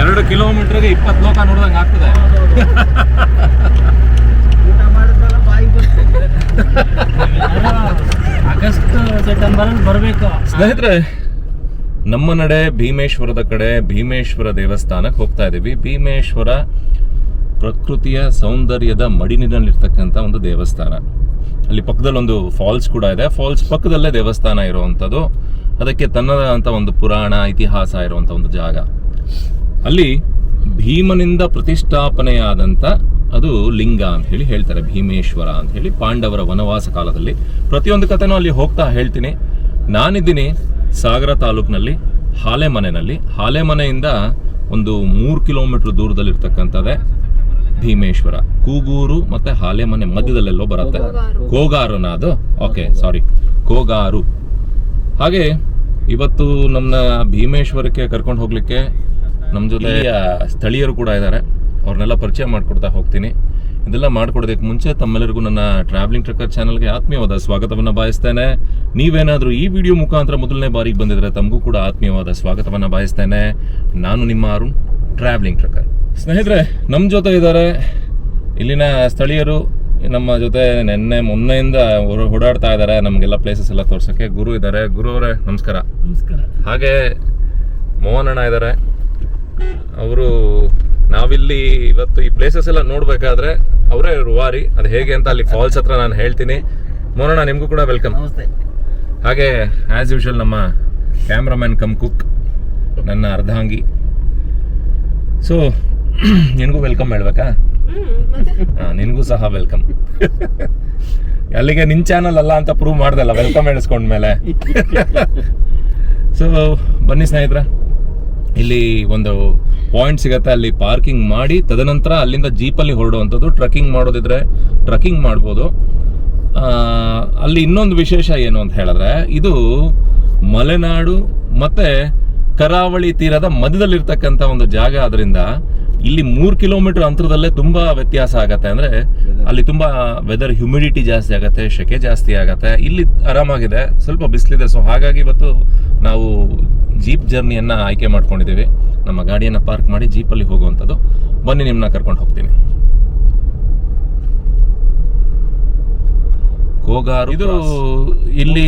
ಎರಡು ಕಿಲೋಮೀಟರ್ಗೆ ಇಪ್ಪತ್ತು ಲೋಕ ನೋಡ್ದಂಗೆ ಆಗ್ತದೆ. ಆಗಸ್ಟ್ ಸೆಪ್ಟೆಂಬರಲ್ಲಿ ಬರಬೇಕು. ಸ್ನೇಹಿತರೆ ನಮ್ಮ ನಡೆ ಭೀಮೇಶ್ವರದ ಕಡೆ ಭೀಮೇಶ್ವರ ದೇವಸ್ಥಾನಕ್ಕೆ ಹೋಗ್ತಾ ಇದ್ದೀವಿ. ಭೀಮೇಶ್ವರ ಪ್ರಕೃತಿಯ ಸೌಂದರ್ಯದ ಮಡಿನಿನಲ್ಲಿರ್ತಕ್ಕಂಥ ಒಂದು ದೇವಸ್ಥಾನ. ಅಲ್ಲಿ ಪಕ್ಕದಲ್ಲಿ ಒಂದು ಫಾಲ್ಸ್ ಕೂಡ ಇದೆ. ಫಾಲ್ಸ್ ಪಕ್ಕದಲ್ಲೇ ದೇವಸ್ಥಾನ ಇರುವಂಥದ್ದು. ಅದಕ್ಕೆ ತನ್ನದಾದಂಥ ಒಂದು ಪುರಾಣ ಇತಿಹಾಸ ಇರುವಂಥ ಒಂದು ಜಾಗ. ಅಲ್ಲಿ ಭೀಮನಿಂದ ಪ್ರತಿಷ್ಠಾಪನೆಯಾದಂಥ ಅದು ಲಿಂಗ ಅಂತ ಹೇಳಿ ಹೇಳ್ತಾರೆ ಭೀಮೇಶ್ವರ ಅಂತ ಹೇಳಿ ಪಾಂಡವರ ವನವಾಸ ಕಾಲದಲ್ಲಿ. ಪ್ರತಿಯೊಂದು ಕಥೆನೂ ಅಲ್ಲಿ ಹೋಗ್ತಾ ಹೇಳ್ತೀನಿ. ನಾನಿದ್ದೀನಿ ಸಾಗರ ತಾಲೂಕಿನಲ್ಲಿ ಹಾಲೆಮನೆಯಲ್ಲಿ ಹಾಲೆಮನೆಯಿಂದ ಒಂದು ಮೂರು ಕಿಲೋಮೀಟರ್ ದೂರದಲ್ಲಿರ್ತಕ್ಕಂಥದ್ದೇ ಭೀಮೇಶ್ವರ. ಕೂಗೂರು ಮತ್ತು ಹಾಲೆಮನೆ ಮಧ್ಯದಲ್ಲೆಲ್ಲೋ ಬರುತ್ತೆ. ಕೋಗಾರುನ ಅದು? Okay sorry. ಕೋಗಾರು. ಹಾಗೆ ಇವತ್ತು ನಮ್ಮನ್ನ ಭೀಮೇಶ್ವರಕ್ಕೆ ಕರ್ಕೊಂಡು ಹೋಗ್ಲಿಕ್ಕೆ ನಮ್ಮ ಜೊತೆ ಸ್ಥಳೀಯರು ಕೂಡ ಇದ್ದಾರೆ ಅವ್ರನ್ನೆಲ್ಲ ಪರಿಚಯ ಮಾಡಿಕೊಡ್ತಾ ಹೋಗ್ತೀನಿ. ಇದೆಲ್ಲ ಮಾಡ್ಕೊಡೋದಕ್ಕೆ ಮುಂಚೆ ತಮ್ಮೆಲ್ಲರಿಗೂ ನನ್ನ ಟ್ರಾವೆಲಿಂಗ್ ಟ್ರಕ್ಕರ್ ಚಾನಲ್ಗೆ ಆತ್ಮೀಯವಾದ ಸ್ವಾಗತವನ್ನು ಬಯಸ್ತೇನೆ. ನೀವೇನಾದರೂ ಈ ವಿಡಿಯೋ ಮುಖಾಂತರ ಮೊದಲನೇ ಬಾರಿಗೆ ಬಂದಿದ್ರೆ ತಮಗೂ ಕೂಡ ಆತ್ಮೀಯವಾದ ಸ್ವಾಗತವನ್ನು ಬಯಸ್ತೇನೆ. ನಾನು ನಿಮ್ಮ ಅರುಣ್ ಟ್ರಾವೆಲಿಂಗ್ ಟ್ರಕ್ಕರ್ ಸ್ನೇಹಿತರೆ ನಮ್ಮ ಜೊತೆ ಇದ್ದಾರೆ ಇಲ್ಲಿನ ಸ್ಥಳೀಯರು. ನಮ್ಮ ಜೊತೆ ನಿನ್ನೆ ಮೊನ್ನೆಯಿಂದ ಓಡಾಡ್ತಾ ಇದ್ದಾರೆ ನಮಗೆಲ್ಲ ಪ್ಲೇಸಸ್ ಎಲ್ಲ ತೋರ್ಸೋಕ್ಕೆ ಗುರು ಇದ್ದಾರೆ ಗುರು ಅವರೇ ನಮಸ್ಕಾರ. ನಮಸ್ಕಾರ. ಹಾಗೆ ಮೋಹನಣ್ಣ ಅಣ್ಣ ಇದ್ದಾರೆ ಅವರು ನಾವಿಲ್ಲಿ ಇವತ್ತು ಈ ಪ್ಲೇಸಸ್ ಎಲ್ಲ ನೋಡ್ಬೇಕಾದ್ರೆ ಅವರೇ ರುವಾರಿ. ಅದು ಹೇಗೆ ಅಂತ ಅಲ್ಲಿ ಫಾಲ್ಸ್ ಹತ್ರ ನಾನು ಹೇಳ್ತೀನಿ. ಮೋನೋಣ ನಿಮಗೂ ಕೂಡ ವೆಲ್ಕಮ್ ನಮಸ್ತೆ. ಹಾಗೆ ಆ್ಯಸ್ ಯೂಶುವಲ್ ನಮ್ಮ ಕ್ಯಾಮ್ರಾಮ್ಯಾನ್ ಕಮ್ ಕುಕ್ ನನ್ನ ಅರ್ಧಾಂಗಿ. ಸೊ ನಿನಗೂ ವೆಲ್ಕಮ್ ಹೇಳ್ಬೇಕಾ? ನಿನ್ಗೂ ನಿನಗೂ ಸಹ ವೆಲ್ಕಮ್ ಅಲ್ಲಿಗೆ ನಿನ್ ಚಾನಲ್ ಅಲ್ಲ ಅಂತ ಪ್ರೂವ್ ಮಾಡ್ದಲ್ಲ ವೆಲ್ಕಮ್ ಹೇಳಿಸ್ಕೊಂಡ್ಮೇಲೆ. ಸೊ ಬನ್ನಿ ಸ್ನೇಹಿತರ. ಇಲ್ಲಿ ಒಂದು ಪಾಯಿಂಟ್ ಸಿಗತ್ತೆ. ಅಲ್ಲಿ ಪಾರ್ಕಿಂಗ್ ಮಾಡಿ ತದನಂತರ ಅಲ್ಲಿಂದ ಜೀಪಲ್ಲಿ ಹೊರಡುವಂಥದ್ದು. ಟ್ರಕ್ಕಿಂಗ್ ಮಾಡೋದಿದ್ರೆ ಟ್ರಕ್ಕಿಂಗ್ ಮಾಡ್ಬೋದು. ಅಲ್ಲಿ ಇನ್ನೊಂದು ವಿಶೇಷ ಏನು ಅಂತ ಹೇಳಿದ್ರೆ ಇದು ಮಲೆನಾಡು ಮತ್ತೆ ಕರಾವಳಿ ತೀರದ ಮಧ್ಯದಲ್ಲಿರ್ತಕ್ಕಂಥ ಒಂದು ಜಾಗ ಆದ್ರಿಂದ ಇಲ್ಲಿ ಮೂರು ಕಿಲೋಮೀಟರ್ ಅಂತರದಲ್ಲೇ ತುಂಬಾ ವ್ಯತ್ಯಾಸ ಆಗತ್ತೆ. ಅಂದ್ರೆ ಅಲ್ಲಿ ತುಂಬಾ ವೆದರ್ ಹ್ಯುಮಿಡಿಟಿ ಜಾಸ್ತಿ ಆಗತ್ತೆ ಸೆಕೆ ಜಾಸ್ತಿ ಆಗತ್ತೆ. ಇಲ್ಲಿ ಆರಾಮಾಗಿದೆ. ಸ್ವಲ್ಪ ಬಿಸಿಲಿದೆ. ಸೊ ಹಾಗಾಗಿ ಇವತ್ತು ನಾವು ಜೀಪ್ ಜರ್ನಿಯನ್ನು ಆಯ್ಕೆ ಮಾಡ್ಕೊಂಡಿದ್ದೀವಿ. ನಮ್ಮ ಗಾಡಿಯನ್ನು ಪಾರ್ಕ್ ಮಾಡಿ ಜೀಪಲ್ಲಿ ಹೋಗುವಂಥದ್ದು. ಬನ್ನಿ ನಿಮ್ಮನ್ನ ಕರ್ಕೊಂಡು ಹೋಗ್ತೀನಿ. ಕೋಗಾರ್ ಇದು ಇಲ್ಲಿ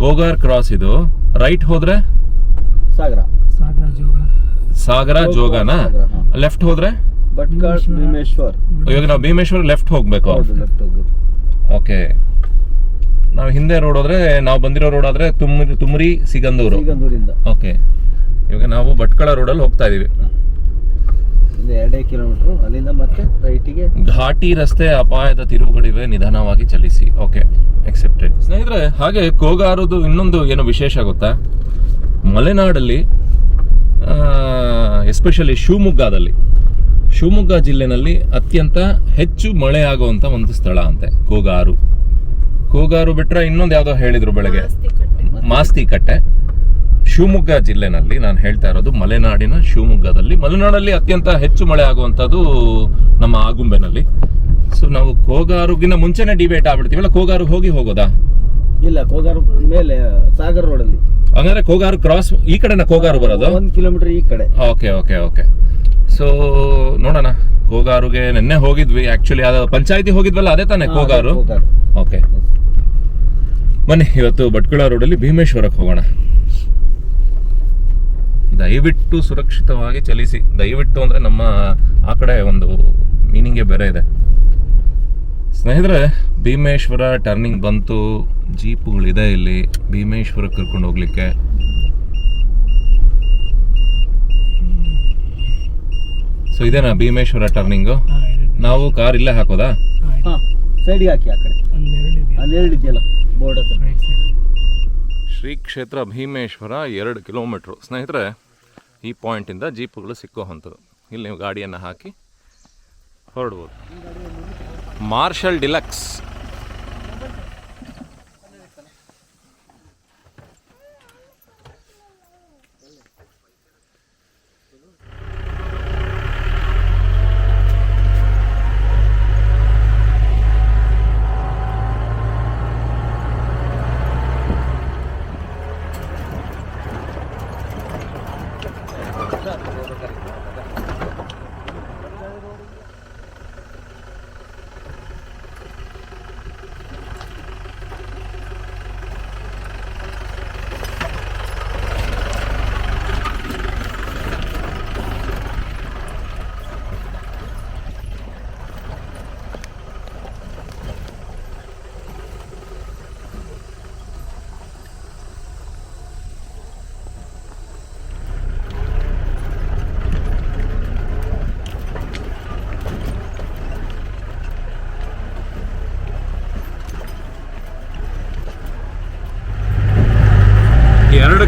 ಕೋಗಾರ್ ಕ್ರಾಸ್ ಇದು. ರೈಟ್ ಹೋದ್ರೆ? ಸಾಗರ. ಸಾಗರ ಜೋಗ. ಸಾಗರ ಜೋಗನ. ಲೆಫ್ಟ್ ಹೋದ್ರೆ? ಭೀಮೇಶ್ವರ್. ಇವಾಗ ನಾವು ಭೀಮೇಶ್ವರ್ ಲೆಫ್ಟ್ ಹೋಗ್ಬೇಕು. ಓಕೆ ನಾವು ಹಿಂದೆ ರೋಡ್ ಹೋದ್ರೆ ನಾವು ಬಂದಿರೋ ರೋಡ್ ಆದ್ರೆ ತುಮ್ರಿ ತುಮ್ರಿ ಸಿಗಂದೂರು. ಸಿಗಂದೂರಿಂದ. ಓಕೆ ಇವಾಗ ನಾವು ಭಟ್ಕಳ ರೋಡಲ್ಲಿ ಹೋಗ್ತಾ ಇದೀವಿ. ಒಂದು ಎರಡೇ ಕಿಲೋಮೀಟರ್ ಅಲ್ಲಿಂದ ಮತ್ತೆ ರೈಟಿಗೆ ಘಾಟಿ ರಸ್ತೆ ಅಪಾಯದ ತಿರುವುಗಳಿವೆ ನಿಧಾನವಾಗಿ ಚಲಿಸಿ. ಓಕೆ ಎಕ್ಸೆಪ್ಟೆಡ್ ಸ್ನೇಹಿತರೆ ಹಾಗೆ ಕೋಗಾರದು ಇನ್ನೊಂದು ಏನು ವಿಶೇಷ ಗೊತ್ತಾ? ಮಲೆನಾಡಲ್ಲಿ ಎಸ್ಪೆಷಲಿ ಶಿವಮೊಗ್ಗದಲ್ಲಿ ಶಿವಮೊಗ್ಗ ಜಿಲ್ಲೆನಲ್ಲಿ ಅತ್ಯಂತ ಹೆಚ್ಚು ಮಳೆ ಆಗುವಂತ ಒಂದು ಸ್ಥಳ ಅಂತೆ ಕೋಗಾರು. ಕೋಗಾರು ಬಿಟ್ರೆ ಇನ್ನೊಂದು ಯಾವ್ದೋ ಹೇಳಿದ್ರು ಬೆಳಗ್ಗೆ. ಮಾಸ್ತಿ ಕಟ್ಟೆ. ಶಿವಮೊಗ್ಗ ಜಿಲ್ಲೆನಲ್ಲಿ ನಾನು ಹೇಳ್ತಾ ಇರೋದು ಮಲೆನಾಡಿನ ಶಿವಮೊಗ್ಗದಲ್ಲಿ. ಮಲೆನಾಡಲ್ಲಿ ಅತ್ಯಂತ ಹೆಚ್ಚು ಮಳೆ ಆಗುವಂಥದ್ದು ನಮ್ಮ ಆಗುಂಬೆನಲ್ಲಿ. ಸೊ ನಾವು ಕೋಗಾರುಗಿನ ಮುಂಚೆನೆ ಡಿಬೇಟ್ ಆಗ್ಬಿಡ್ತೀವಲ್ಲ ಕೋಗಾರು ಹೋಗಿ ಹೋಗೋದಾ? ಇಲ್ಲ ಕೋಗಾರು ಮೇಲೆ ಸಾಗರ್ ರೋಡಲ್ಲಿ ಹಂಗಾದ್ರೆ ಕೋಗಾರು ಕ್ರಾಸ್ ಈ ಕಡೆನ ಕೋಗಾರು ಬರೋದು? ಒಂದು ಕಿಲೋಮೀಟರ್ ಈ ಕಡೆ. Okay okay okay. ಸೊ ನೋಡೋಣ. ಕೋಗಾರುಗೆ ನಿನ್ನೆ ಹೋಗಿದ್ವಿ. ಆಕ್ಚುಲಿ ಅದು ಪಂಚಾಯತಿ ಹೋಗಿದ್ವಲ್ಲ ಅದೇ ತಾನೇ ಕೋಗಾರು. ಓಕೆ. ಬನ್ನಿ ಇವತ್ತು ಭಟ್ಕಳ ರೋಡಲ್ಲಿ ಭೀಮೇಶ್ವರಕ್ಕೆ ಹೋಗೋಣ. ದಯವಿಟ್ಟು ಸುರಕ್ಷಿತವಾಗಿ ಚಲಿಸಿ. ದಯವಿಟ್ಟು ಅಂದ್ರೆ ನಮ್ಮ ಆ ಕಡೆ ಒಂದು ಮೀನಿಂಗೇ ಬೇರೆ ಇದೆ. ಸ್ನೇಹಿತರೆ ಭೀಮೇಶ್ವರ ಟರ್ನಿಂಗ್ ಬಂತು. ಜೀಪುಗಳಿದೆ ಇಲ್ಲಿ. ಭೀಮೇಶ್ವರಕ್ಕೆ ಕರ್ಕೊಂಡು ಹೋಗ್ಲಿಕ್ಕೆ. ಸೊ ಇದೇನಾ ಭೀಮೇಶ್ವರ ಟರ್ನಿಂಗು ನಾವು ಕಾರ್ ಇಲ್ಲೇ ಹಾಕೋದಾ? ಹಾ ಸೈಡ್ಗೆ ಹಾಕಿ ಆ ಕಡೆ. ಅಲ್ಲಿ ಎರಡು ಇದೆಯಲ್ಲ. ಬೋರ್ಡ್ ಹತ್ರ. ಶ್ರೀ ಕ್ಷೇತ್ರ ಭೀಮೇಶ್ವರ ಎರಡು ಕಿಲೋಮೀಟ್ರು. ಸ್ನೇಹಿತರೆ, ಈ ಪಾಯಿಂಟಿಂದ ಜೀಪುಗಳು ಸಿಕ್ಕೋ ಇಲ್ಲಿ ನೀವು ಗಾಡಿಯನ್ನು ಹಾಕಿ ಹೊರಡ್ಬೋದು. ಮಾರ್ಷಲ್ ಡಿಲಕ್ಸ್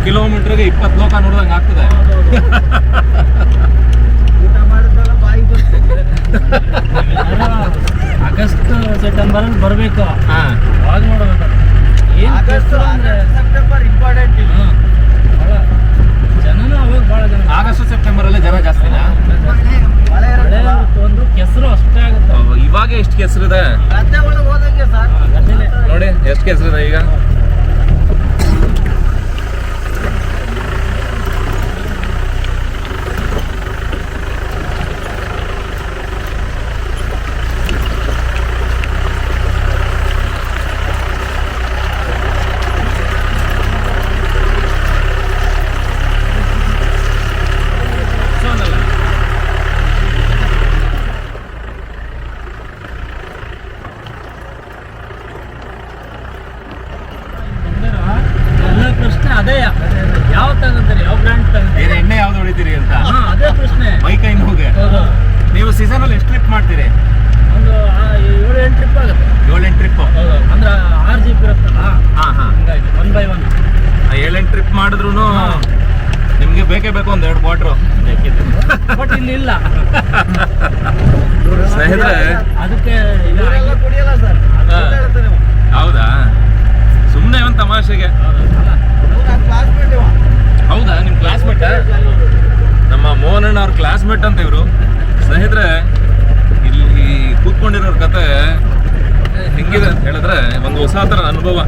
ಕಿಲೋಮೀಟರ್ಗೆ ಇಪ್ಪತ್ತು ಲೋಕ ನೋಡ್ದಂಗೆ ಆಗ್ತದೆ. ಆಗಸ್ಟ್ ಸೆಪ್ಟೆಂಬರ್ ಅಲ್ಲಿ ಬರಬೇಕು. ಹಾ. ಅವಾಗ ನೋಡ್ಬೇಕು? ಏನ್ ಆಗಸ್ಟ್ ಅಂದ್ರೆ ಸೆಪ್ಟೆಂಬರ್ ಇಂಪಾರ್ಟೆಂಟ್ ಜನನು ಹಾ, ಭಾಳ ಜನನೂ ಅವಾಗ ಭಾಳ ಜನ ಆಗಸ್ಟ್ ಸೆಪ್ಟೆಂಬರ್ ಅಲ್ಲೇ ಜನ ಜಾಸ್ತಿನಾ ಒಂದು ಕೆಸರು ಅಷ್ಟೇ ಆಗುತ್ತೆ. ಇವಾಗ ಎಷ್ಟು ಕೆಸರಿದೆ? ನೋಡಿ ಎಷ್ಟು ಕೆಸರಿದೆ ಈಗ ಬಂದಿರೋ ಎಲ್ಲ ಪ್ರಶ್ನೆ ಅದೇ ಯಾವ ತಗೊಂತಾರೆ ಯಾವ ಬ್ರ್ಯಾಂಡ್ ತಗೊಂತಾರೆ ಬೇರೆ ಎಣ್ಣೆ ಯಾವ್ದು ಹೊಡಿತೀರಿ ಅಂತ ಹಾ ಅದೇ ಪ್ರಶ್ನೆ ಮೈ ಕೈ ನೋಗೆ ಹೌದು ನೀವು ಸೀಸನ್ ಅಲ್ಲಿ ಎಷ್ಟು ಟ್ರಿಪ್ ಮಾಡ್ತೀರಿ ಒಂದು ಆ, ಏಳು ಎಂಟು ಟ್ರಿಪ್ ಆಗುತ್ತೆ ಏಳೆಂಟು ಟ್ರಿಪ್ ಹೌದು ಅಂದ್ರೆ ಆರು ಜಿ ಬಿ ಇರುತ್ತಲ್ಲ ಹಾ ಹಾ ಹಂಗಾಗಿ ಒನ್ ಬೈ ಒನ್ ಏಳೆಂಟು ಟ್ರಿಪ್ ಮಾಡಿದ್ರು ನಿಮ್ಗೆ ಬೇಕೇ ಬೇಕು ಒಂದ್ ಎರಡು ಕ್ವಾರ್ಟ್ರು ಬಟ್ ಇಲ್ಲಿ ಇಲ್ಲ ಸ್ನೇಹಿತರೆ ಅದಕ್ಕೆ ಕುಡಿಯಲ್ಲ ಸರ್. ಹೌದಾ? ಸುಮ್ಮನೆ ಒಂದು ತಮಾಷೆಗೆ. ಕ್ಲಾಸ್ಮೇಟ್ ಹೌದಾ? ನಿಮ್ಮ ಕ್ಲಾಸ್ಮೇಟ್ ನಮ್ಮ ಮೋಹನಣ್ಣ ಅವ್ರ ಕ್ಲಾಸ್ಮೇಟ್ ಅಂತ ಇವರು. ಸ್ನೇಹಿತರೆ ಇಲ್ಲಿ ಕೂತ್ಕೊಂಡಿರೋರ ಕತೆ ಹೆಂಗಿದೆ ಅಂತ ಹೇಳಿದ್ರೆ ಒಂದು ಹೊಸ ಥರ ಅನುಭವ.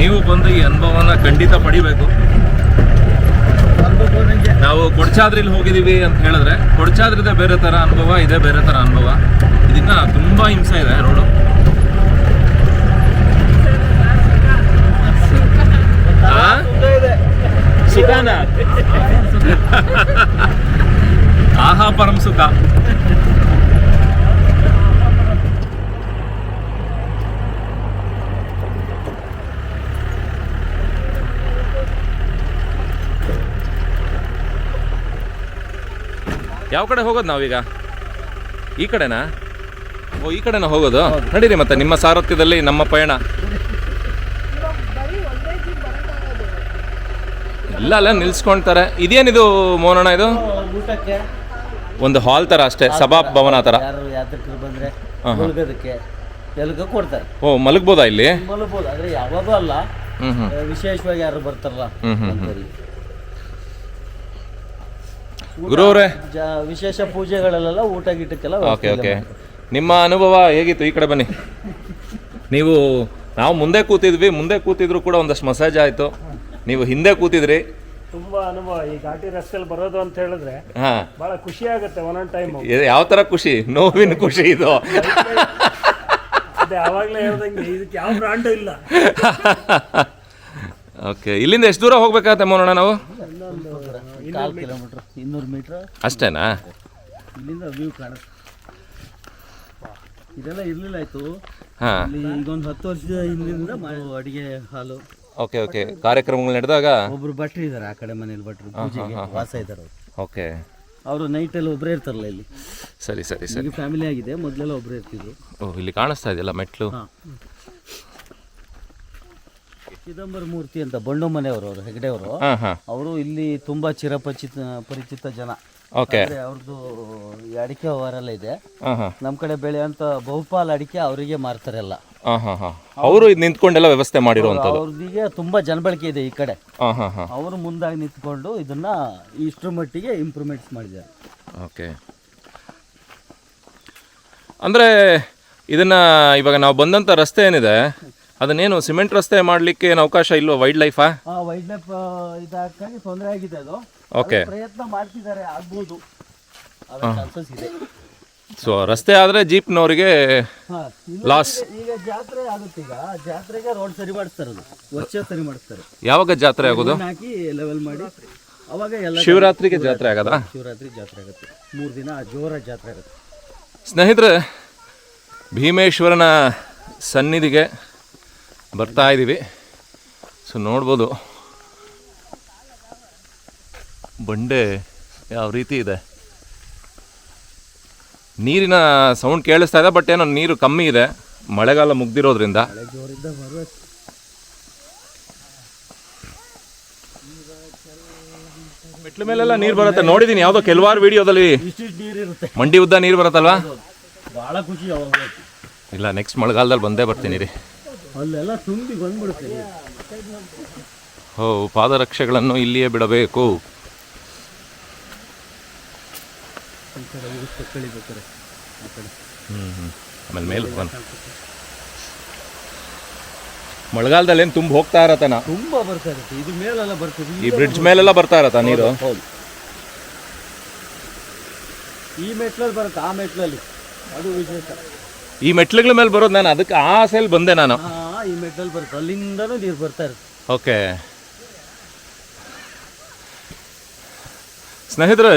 ನೀವು ಬಂದು ಈ ಅನುಭವನ ಖಂಡಿತ ಪಡಿಬೇಕು. ನಾವು ಕೊಡಚಾದ್ರಿಲಿ ಹೋಗಿದೀವಿ ಅಂತ ಹೇಳಿದ್ರೆ ಕೊಡ್ಚಾದ್ರಿದೆ ಬೇರೆ ಥರ ಅನುಭವ ಇದೆ ಬೇರೆ ಥರ ಅನುಭವ. ಇದನ್ನ ತುಂಬಾ ಹಿಂಸೆ ಇದೆ ರೋಡು. ಸುಖಾನ? ಆಹಾ ಪರಂ ಸುಖ. ಯಾವ ಕಡೆ ಹೋಗೋದು ನಾವೀಗ? ಈ ಕಡೆನಾ? ಓ ಈ ಕಡೆನಾ ಹೋಗೋದು? ನಡೀರಿ ಮತ್ತೆ ನಿಮ್ಮ ಸಾರಥ್ಯದಲ್ಲಿ ನಮ್ಮ ಪಯಣ. ಇಲ್ಲ ಅಲ್ಲ ನಿಲ್ಸ್ಕೊಂತಾರೆ. ಇದೇನಿದು ಮೋನಣ್ಣ ಇದು? ಊಟಕ್ಕೆ ಒಂದು ಹಾಲ್ ತರ ಅಷ್ಟೇ ಸಭಾ ಭವನ ತರ. ಬಂದ್ರೆ. ಕೊಡ್ತಾರೆ. ಓ ಮಲಗ್ಬೋದಾ ಇಲ್ಲಿ? ಮಲಗ್ಬೋದು ಆದ್ರೆ ಯಾವಾಗೂ ಅಲ್ಲ. ವಿಶೇಷವಾಗಿ ಯಾರು ಬರ್ತಾರಲ್ಲ. ಗುರು ಅವರೇ ಜ- ವಿಶೇಷ ಪೂಜೆಗಳಲ್ಲೆಲ್ಲ ಊಟ ಗೀಟಕ್ಕೆಲ್ಲ ಓಕೆ ಓಕೆ. ನಿಮ್ಮ ಅನುಭವ ಹೇಗಿತ್ತು ಈ ಕಡೆ ಬನ್ನಿ? ನೀವು ನಾವು ಮುಂದೆ ಕೂತಿದ್ವಿ ಮುಂದೆ ಕೂತಿದ್ರು ಕೂಡ ಒಂದಷ್ಟು ಮಸಾಜ್ ಆಯಿತು. ನೀವು ಹಿಂದೆ ಕೂತಿದ್ರಿ. ತುಂಬಾ ಅನುಭವ ಈ ಘಾಟಿ ರಸ್ತೆಯಲ್ಲಿ ಬರೋದು ಅಂತ ಹೇಳಿದ್ರೆ ಹಾಂ. ಬಹಳ ಖುಷಿ ಆಗುತ್ತೆ ಒಂದೊಂದು ಟೈಮ್ ಯಾವ ಥರ ಖುಷಿ? ನೋವಿನ ಖುಷಿ ಇದು. ಅದೇ ಅವಾಗಲೇ ಹೇಳ್ದಂಗೆ ಇದಕ್ಕೆ ಯಾವ ಬ್ರಾಂಡು ಇಲ್ಲ. ಓಕೆ ಇಲ್ಲಿಂದ ಎಷ್ಟು ದೂರ ಹೋಗ್ಬೇಕಾಗತ್ತೆ ಮೋನಣ್ಣ ನಾವು? ಕಾಲ್ ಕಿಲೋಮೀಟ್ರ್ ಇನ್ನೂರು ಮೀಟರ್. ಅಷ್ಟೇನಾ? ಇಲ್ಲಿಂದ ವ್ಯೂ ಕಾಣುತ್ತೆ. ಇದೆಲ್ಲ ಇರಲಿಲ್ಲ ಆಯಿತು. ಹಾಂ. ಇಲ್ಲಿ ಈಗೊಂದು ಹತ್ತು ವರ್ಷದ ಹಿಂದಿನಿಂದ ಅಡುಗೆ ಅಡಿಗೆ ಹಾಲು. Okay okay. ಕಾರ್ಯಕ್ರಮಗಳು ನಡೆದಾಗ? ಒಬ್ರು ಭಟ್ರು ಇದ್ದಾರೆ ಆ ಕಡೆ ಮನೇಲಿ ಭಟ್ರು ಪೂಜೆಗೆ ವಾಸ ಇದ್ದಾರೆ ಅವರು. ಓಕೆ. ಅವರು ನೈಟಲ್ಲಿ ಒಬ್ಬರೇ ಇರ್ತಾರಲ್ಲ ಇಲ್ಲಿ. ಸರಿ ಸರಿ ಸರಿ. ಫ್ಯಾಮಿಲಿ ಆಗಿದೆ ಮೊದಲೆಲ್ಲ ಒಬ್ಬರೇ ಇರ್ತಿದ್ರು. ಓ ಇಲ್ಲಿ ಕಾಣಿಸ್ತಾ ಇದೆಯಲ್ಲ ಮೆಟ್ಲು? ಹಾಂ. ಚಿದಂಬರ ಮೂರ್ತಿ ಅಂತ ಬಂಡು ಮನೆಯವರು ಅವರು ಹೆಗಡೆ ಅವರು ಅವರು ಇಲ್ಲಿ ತುಂಬಾ ಚಿರಪರಿಚಿತ ಪರಿಚಿತ ಜನ. ಓಕೆ. ಅವ್ರದ್ದು ಅಡಿಕೆ ವ್ಯವಹಾರ ಇದೆ. ನಮ್ ಕಡೆ ಬೆಳೆಯುವಂತ ಬಹುಪಾಲು ಅಡಿಕೆ ಅವರಿಗೆ ಮಾರ್ತಾರೆ ಎಲ್ಲ. ಅವರು ನಿಂತ್ಕೊಂಡೆಲ್ಲ ವ್ಯವಸ್ಥೆ ಮಾಡಿರುವಂತ ಅವ್ರಿಗೆ ತುಂಬಾ ಜನಬಳಕೆ ಇದೆ ಈ ಕಡೆ. ಅವರು ಮುಂದಾಗಿ ನಿಂತ್ಕೊಂಡು ಇದನ್ನ ಇಷ್ಟರ ಮಟ್ಟಿಗೆ ಇಂಪ್ರೂವ್ಮೆಂಟ್ಸ್ ಮಾಡಿದ್ದಾರೆ. ಓಕೆ. ಅಂದ್ರೆ ಇದನ್ನ ಇವಾಗ ನಾವು ಬಂದಂತ ರಸ್ತೆ ಏನಿದೆ ಅದನ್ನೇನು ಸಿಮೆಂಟ್ ರಸ್ತೆ ಮಾಡಲಿಕ್ಕೆ ಏನು ಅವಕಾಶ ಇಲ್ವಾ ವೈಲ್ಡ್ ಲೈಫಾ ವೈಲ್ಡ್ ಲೈಫ್ ಇದಕ್ಕಾಗಿ ತೊಂದರೆ ಆಗಿದೆ ಅದು. ಓಕೆ ಪ್ರಯತ್ನ ಮಾಡ್ತಿದ್ದಾರೆ ಆಗ್ಬೋದು. ಇದೆ. ಸೊ ರಸ್ತೆ ಆದರೆ ಜೀಪ್ನವರಿಗೆ ಲಾಸ್. ಈಗ- ಜಾತ್ರೆ ಆಗುತ್ತೆ ಈಗ. ಜಾತ್ರೆಗೆ ರೋಡ್ ಸರಿ ಮಾಡಿಸ್ತಾರೆ ಅದು. ವರ್ಷ ಸರಿ ಮಾಡಿಸ್ತಾರೆ. ಯಾವಾಗ ಜಾತ್ರೆ ಆಗೋದು? ಹಾಕಿ ಲೆವೆಲ್ ಮಾಡಿ. ಅವಾಗ ಎಲ್ಲ ಶಿವರಾತ್ರಿಗೆ ಜಾತ್ರೆ ಆಗದಾ? ಶಿವರಾತ್ರಿ ಜಾತ್ರೆ ಆಗುತ್ತೆ. ಮೂರು ದಿನ ಜೋರ ಜಾತ್ರೆ ಆಗುತ್ತೆ. ಸ್ನೇಹಿತರೆ ಭೀಮೇಶ್ವರನ ಸನ್ನಿಧಿಗೆ ಬರ್ತಾ ಇದ್ದೀವಿ ಸೊ ನೋಡ್ಬೋದು. ಬಂಡೆ ಯಾವ ರೀತಿ ಇದೆ? ನೀರಿನ ಸೌಂಡ್ ಕೇಳಿಸ್ತಾ ಇದೆ ಬಟ್ ಏನೋ ನೀರು ಕಮ್ಮಿ ಇದೆ. ಮಳೆಗಾಲ ಮುಗ್ದಿರೋದ್ರಿಂದ. ಮೆಟ್ಲ ಮೇಲೆಲ್ಲ ನೀರು ಬರುತ್ತೆ. ನೋಡಿದೀನಿ ಯಾವುದೋ ಕೆಲವಾರು ವಿಡಿಯೋದಲ್ಲಿ. ಇಷ್ಟಿಷ್ಟು ನೀರು ಇರುತ್ತೆ. ಮಂಡಿ ಉದ್ದ ನೀರು ಬರುತ್ತಲ್ವಾ? ಖುಷಿ ಇಲ್ಲ ನೆಕ್ಸ್ಟ್ ಮಳೆಗಾಲದಲ್ಲಿ ಬಂದೇ ಬರ್ತೀನಿ ರೀ. ಅಲ್ಲೆಲ್ಲ ತುಂಬಿ ಬಂದ್ಬಿಡುತ್ತೆ ಓ ಪಾದರಕ್ಷೆಗಳನ್ನು ಇಲ್ಲಿಯೇ ಬಿಡಬೇಕು. ಆಮೇಲೆ ಮೇಲೆ ಮಳೆಗಾಲದಲ್ಲಿ ಏನು ತುಂಬ ಹೋಗ್ತಾ ಇರತ್ತಾನ? ತುಂಬಾ ಬರ್ತಾ ಇರುತ್ತೆ. ಇದು ಮೇಲೆಲ್ಲ ಬರ್ತದೆ. ಈ ಬ್ರಿಡ್ಜ್ ಮೇಲೆಲ್ಲ ಬರ್ತಾ ಇರತ್ತ ನೀರು? ಹೌದು. ಈ ಮೆಟ್ಲಲ್ಲಿ ಬರುತ್ತೆ ಆ ಮೆಟ್ಲಲ್ಲಿ. ಅದು ವಿಶೇಷ. ಈ ಮೆಟ್ಲುಗಳ ಮೇಲೆ ಬರೋದು ನಾನು ಅದಕ್ಕೆ ಆ ಆಸೆಯಲ್ಲಿ ಬಂದೆ ನಾನು. ಈ ಮೆಟ್ಲಲ್ಲಿ ಬರುತ್ತೆ. ಅಲ್ಲಿಂದನೂ ನೀರು ಬರ್ತಾ ಇರುತ್ತೆ. ಓಕೆ. ಸ್ನೇಹಿತರೆ,